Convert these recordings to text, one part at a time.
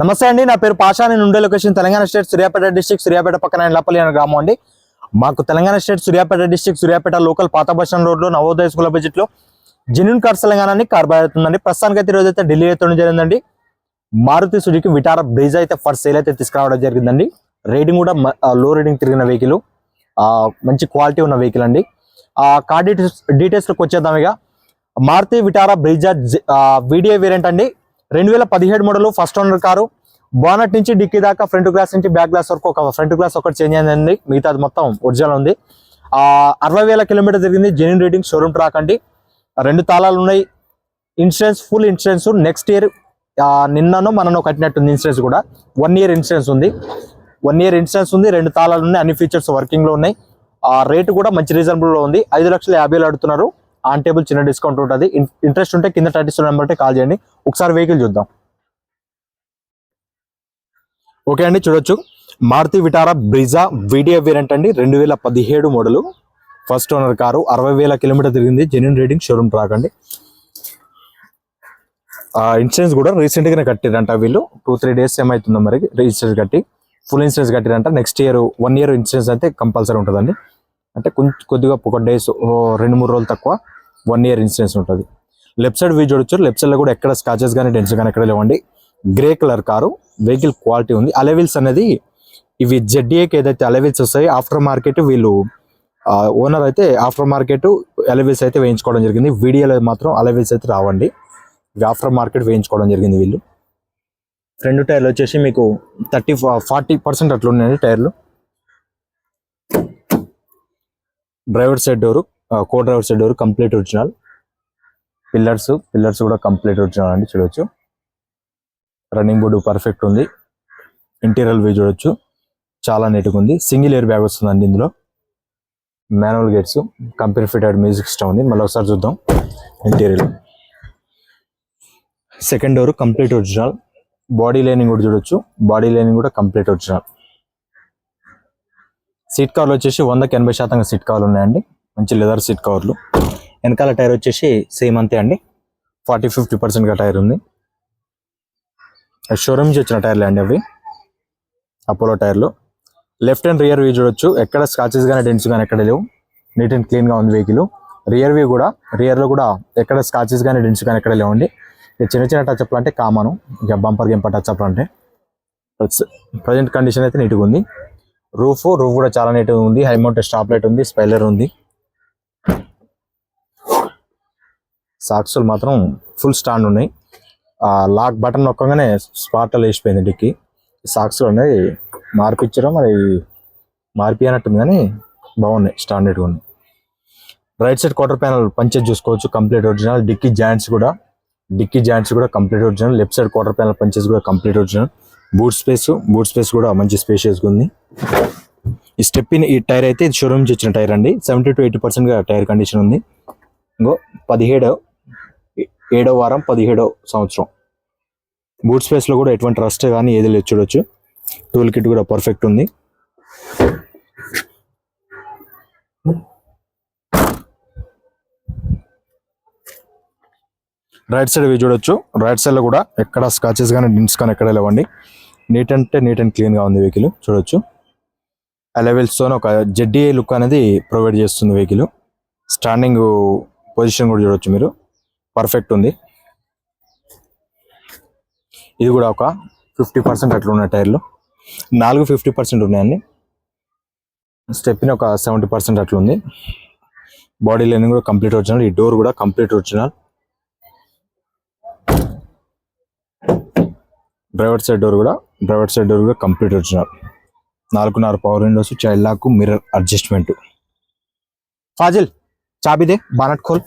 నమస్తే అండి నా పేరు పాషా నేను ఉండే location Telangana state Suryapet district Suryapet పక్కన ఎల్లపల్లి అనే గ్రామం అండి. మాకు Telangana state Suryapet district Suryapet local పాత బస్ రోడ్లో నవోదయ స్కూల్ బడ్జెట్లో జెన్యున్ కార్స్ తెలంగాణ కార్ అవుతుందండి. ప్రస్తుతానికి అయితే ఈరోజు అయితే ఢిల్లీ అయితే జరిగిందండి. మారుతి సుజుకి విటారా బ్రిజ్ అయితే ఫస్ట్ సేల్ అయితే తీసుకురావడం జరిగిందండి. రేటింగ్ కూడా లో రేటింగ్ తిరిగిన వెహికల్ మంచి క్వాలిటీ ఉన్న వెహికల్ అండి. ఆ కార్ డీటెయిల్స్ డీటెయిల్స్లోకి వచ్చేద్దాం ఇక. Maruti Vitara Brezza video variant అండి. రెండు వేల పదిహేడు model first owner car. Bonnet నుంచి డిక్కీ దాకా ఫ్రంట్ గ్లాస్ నుంచి బ్యాక్ గ్లాస్ వరకు ఒక ఫ్రంట్ గ్లాస్ ఒకటి చేంజ్ అయింది మిగతాది మొత్తం ఒరిజినల్ ఉంది. అరవై వేల కిలోమీటర్ జరిగింది. జెన్యున్ రేటింగ్ షోరూమ్ ట్రాక్ అండి. రెండు తాళాలు ఉన్నాయి. Insurance full insurance next year నిన్నను మనను కట్టినట్టుంది ఇన్సూరెన్స్ కూడా. వన్ ఇయర్ ఇన్సూరెన్స్ ఉంది. వన్ ఇయర్ ఇన్సూరెన్స్ ఉంది. రెండు తాళాలు ఉన్నాయి. అన్ని ఫీచర్స్ వర్కింగ్లో ఉన్నాయి. ఆ రేటు కూడా మంచి రీజనబుల్లో ఉంది. ఐదు లక్షల యాభై వేలు అడుగుతున్నారు. ఆన్ టేబుల్ చిన్న డిస్కౌంట్ ఉంటుంది. ఇంట్రెస్ట్ ఉంటే కింద థర్టీ నెంబర్ కాల్ చేయండి. ఒకసారి వెహికల్ చూద్దాం. ఓకే అండి చూడొచ్చు. Maruti Vitara Brezza video variant అండి రెండు వేల పదిహేడు మోడలు. ఫస్ట్ ఓనర్ కారు అరవై వేల కిలోమీటర్ తిరిగింది జెన్యున్ రేటింగ్ షోరూమ్ ట్రాక్ అండి. ఇన్సూరెన్స్ కూడా రీసెంట్ గానే కట్టిరంట వీళ్ళు. టూ త్రీ డేస్ ఏమవుతుందో మరి ఇన్సూరెన్స్ కట్టి. Full insurance కట్టిరంట. Next year one year insurance అయితే కంపల్సరీ ఉంటుందండి. అంటే కొంచెం కొద్దిగా ఒక డేస్ రెండు మూడు రోజులు తక్కువ వన్ ఇయర్ ఇన్సూరెన్స్ ఉంటుంది. లెఫ్ట్ సైడ్ వ్యూ చూడొచ్చు లెఫ్ట్ సైడ్లో కూడా ఎక్కడ స్కాచెస్ కానీ డెన్స్ కానీ ఎక్కడ లేవండి. Grey colour car vehicle quality ఉంది. అలెవిల్స్ అనేది ఇవి జెడ్డీఏకి ఏదైతే అలెవిల్స్ వస్తాయి ఆఫ్టర్ మార్కెట్ వీళ్ళు ఓనర్ అయితే ఆఫ్టర్ మార్కెట్ అలెవిల్స్ అయితే వేయించుకోవడం జరిగింది. వీడియోలో మాత్రం అలెవిల్స్ అయితే రావండి. ఇవి ఆఫ్టర్ మార్కెట్ వేయించుకోవడం జరిగింది వీళ్ళు. ఫ్రంట్ టైర్లు వచ్చేసి మీకు థర్టీ ఫార్టీ పర్సెంట్ అట్లా ఉన్నాయండి టైర్లు. Driver side door co driver side door complete original. Pillars pillars కూడా కంప్లీట్ వచ్చినాయండి అండి చూడొచ్చు. రన్నింగ్ బోర్డు పర్ఫెక్ట్ ఉంది. ఇంటీరియర్ వ్యూ చూడొచ్చు. చాలా నీట్గా ఉంది. సింగిల్ ఇయర్ బ్యాగ్ వస్తుందండి ఇందులో. మాన్యువల్ గేట్స్ కంపెనీ ఫిటెడ్ మ్యూజిక్ సిస్టమ్ ఉంది. మళ్ళీ ఒకసారి చూద్దాం. Interior. Second door complete original. Body lining కూడా చూడొచ్చు. బాడీ లైనింగ్ కూడా కంప్లీట్ ఒరిజినల్. సీట్ కవర్లు వచ్చేసి వందకి ఎనభై శాతం సీట్ కవర్లు ఉన్నాయండి. మంచి లెదర్ సీట్ కవర్లు. వెనకాల టైర్ వచ్చేసి సేమ్ అంతే అండి. ఫార్టీ ఫిఫ్టీ పర్సెంట్గా టైర్ ఉంది. షోరూమ్ నుంచి వచ్చిన టైర్లే అండి అవి. అపోలో టైర్లు. లెఫ్ట్ అండ్ రియర్ వ్యూ చూడొచ్చు. ఎక్కడ స్కాచెస్ కానీ డెంట్స్ కానీ ఎక్కడ లేవు. నీట్ అండ్ క్లీన్గా ఉంది వెహికల్. రియర్ వ్యూ కూడా రియర్లో కూడా ఎక్కడ స్కాచెస్ కానీ డెంట్స్ కానీ ఎక్కడ లేవండి. ఇక చిన్న చిన్న టచ్అప్లు అంటే కామను. ఇక బంపర్ గెంపర్ టచ్అప్లు అంటే. ప్రజెంట్ కండిషన్ అయితే నీట్గా ఉంది. రూఫ్ రూఫ్ కూడా చాలా నీట్గా ఉంది. హై మౌంట్ స్టాప్ లైట్ ఉంది. స్పైలర్ ఉంది. సాక్సులు మాత్రం ఫుల్ స్టాండ్ ఉన్నాయి. ఆ లాక్ బటన్ నొక్కగానే స్పాట్లో లేచిపోయింది డిక్కి. సాక్సులు అనేది మార్పిచ్చారో మరి మార్పియనట్టుంది కానీ బాగున్నాయి స్టాండర్డ్గా ఉన్నాయి. రైట్ సైడ్ క్వార్టర్ ప్యానల్ పంచేజ్ చూసుకోవచ్చు కంప్లీట్ ఒరిజినల్. డిక్కీ జాయింట్స్ కూడా డిక్కీ జాయింట్స్ కూడా complete original. Left side quarter panel పంచేజ్ కూడా complete original. Boot space boot space కూడా మంచి స్పేషియస్గా ఉంది. ఈ స్టెప్ ఇన్ ఈ టైర్ అయితే షోరూమ్ నుంచి వచ్చిన టైర్ అండి. సెవెంటీ టు ఎయిటీ పర్సెంట్గా టైర్ కండిషన్ ఉంది. ఇంకో పదిహేడు ఏడో వారం పదిహేడో సంవత్సరం. బూట్ స్పేస్లో కూడా ఎటువంటి రస్ట్ కానీ ఏది లేదు చూడొచ్చు. టూల్ కిట్ కూడా పర్ఫెక్ట్ ఉంది. రైట్ సైడ్ వ్యూ చూడొచ్చు. రైట్ సైడ్లో కూడా ఎక్కడ స్కాచెస్ కానీ డింట్స్ కానీ ఎక్కడ లేవండి. నీట్ అంటే నీట్ అండ్ క్లీన్గా ఉంది వెహికల్ చూడొచ్చు. అలెవెల్స్తో ఒక జెడ్డీఏ లుక్ అనేది ప్రొవైడ్ చేస్తుంది వెహికల్ స్టాండింగ్ పొజిషన్ కూడా చూడొచ్చు మీరు. పర్ఫెక్ట్ ఉంది. ఇది కూడా ఒక ఫిఫ్టీ పర్సెంట్ అట్లా ఉన్న టైర్లు. నాలుగు ఫిఫ్టీ పర్సెంట్ ఉన్నాయండి స్టెప్ని ఒక సెవెంటీ పర్సెంట్ అట్లా ఉంది. బాడీ లైనింగ్ కూడా కంప్లీట్ ఒరిజినల్. ఈ డోర్ కూడా complete original. Driver side door కూడా డ్రైవర్ సైడ్ డోర్ కూడా కంప్లీట్ ఒరిజినల్. నాలుగున్నర power windows child lock mirror adjustment. Faasil చాబిదే బానట్ ఖోల్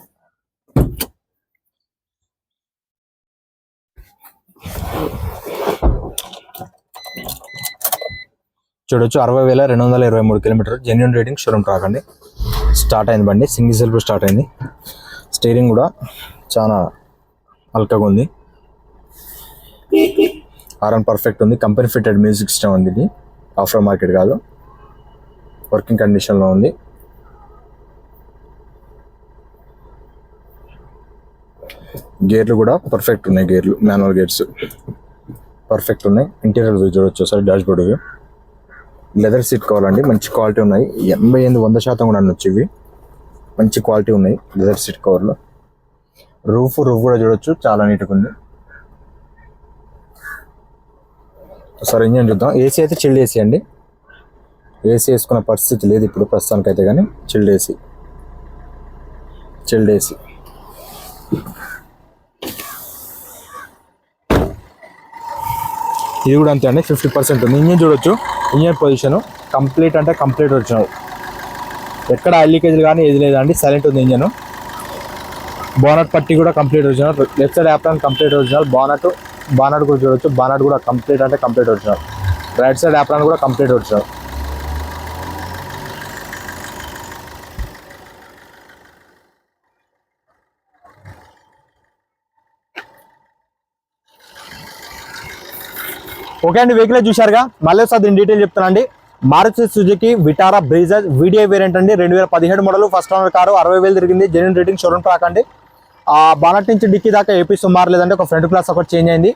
చూడొచ్చు. అరవై వేల రెండు వందల ఇరవై మూడు kilometer genuine rating showroom track అండి స్టార్ట్ అయింది బండి. సింగిల్ సెల్ఫ్ స్టార్ట్ అయింది. స్టీరింగ్ కూడా చాలా అల్కగా ఉంది. ఆర్ఎన్ పర్ఫెక్ట్ ఉంది. కంపెనీ ఫిటెడ్ మ్యూజిక్ సిస్టమ్ ఉంది ఇది. ఆఫ్టర్ మార్కెట్ కాదు వర్కింగ్ కండిషన్లో ఉంది. గేర్లు కూడా పర్ఫెక్ట్ ఉన్నాయి. గేర్లు మాన్యువల్ గేర్స్ పర్ఫెక్ట్ ఉన్నాయి. ఇంటీరియర్ వ్యూ చూడొచ్చు. Sir dashboard view leather seat కావాలండి. మంచి క్వాలిటీ ఉన్నాయి. ఎనభై ఎనిమిది వంద శాతం కూడా అనొచ్చు ఇవి. మంచి క్వాలిటీ ఉన్నాయి లెదర్ సీట్ కవర్లో రూఫ్ రూఫ్ కూడా చూడొచ్చు. చాలా నీట్గా ఉంది. సార్ ఇంజన్ చూద్దాం. ఏసీ అయితే చిల్డ్ ఏసీ అండి. ఏసీ వేసుకున్న పరిస్థితి లేదు ఇప్పుడు ప్రస్తుతానికి అయితే కానీ. Chilled AC. Chilled AC. ఇది కూడా అంతే అండి ఫిఫ్టీ పర్సెంట్ ఉంది ఇంజన్ చూడొచ్చు. ఇంజన్ పొజిషన్ కంప్లీట్ అంటే కంప్లీట్ వచ్చినావు ఎక్కడ లీకేజ్ కానీ ఏది లేదండి సైలెంట్ ఉంది ఇంజన్. బోనట్ పట్టి కూడా complete original left side apron complete original bonnet bonnet కూడా చూడొచ్చు. బానట్ కూడా కంప్లీట్ అంటే complete original right side apron కూడా కంప్లీట్ ఒరిజినల్ ఓకే అండి వెహికల్ చూశారుగా? మళ్ళీ ఒకసారి దీని డీటెయిల్ చెప్తానండి Maruti Suzuki Vitara Brezza video variant అండి. రెండు వేల పదిహేడు మోడల్ ఫస్ట్ ఓనర్ కారు అరవై వేలు తిరిగింది. జెన్యున్ రేటింగ్ షోరూమ్ ట్రాక్ అండి. ఆ బానట్ నుంచి డిక్కీ దాకా ఏపీ సుమారు లేదంటే ఒక ఫ్రంట్ క్లాస్ ఒకటి చేంజ్ అయింది.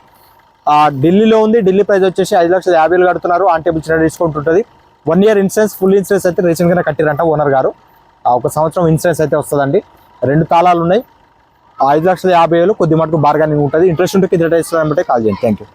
ఆ ఢిల్లీలో ఉంది. ఢిల్లీ ప్రైస్ వచ్చేసి ఐదు లక్షల యాభై వేలు కడుతున్నారు. ఆన్ టేబుల్ చిన్న డిస్కౌంట్ ఉంటుంది. One year insurance full insurance అయితే రీసెంట్గానే కట్టిరంట ఓనర్ గారు. ఒక సంవత్సరం ఇన్సూరెన్స్ అయితే వస్తుందండి. రెండు తాళాలు ఉన్నాయి. ఐదు లక్షల యాభై వేలు కొద్ది మటుకు బార్గానింగ్ ఉంటుంది. ఇంట్రెస్ట్ ఉంటే కింద కాల్ చేయండి. Thank you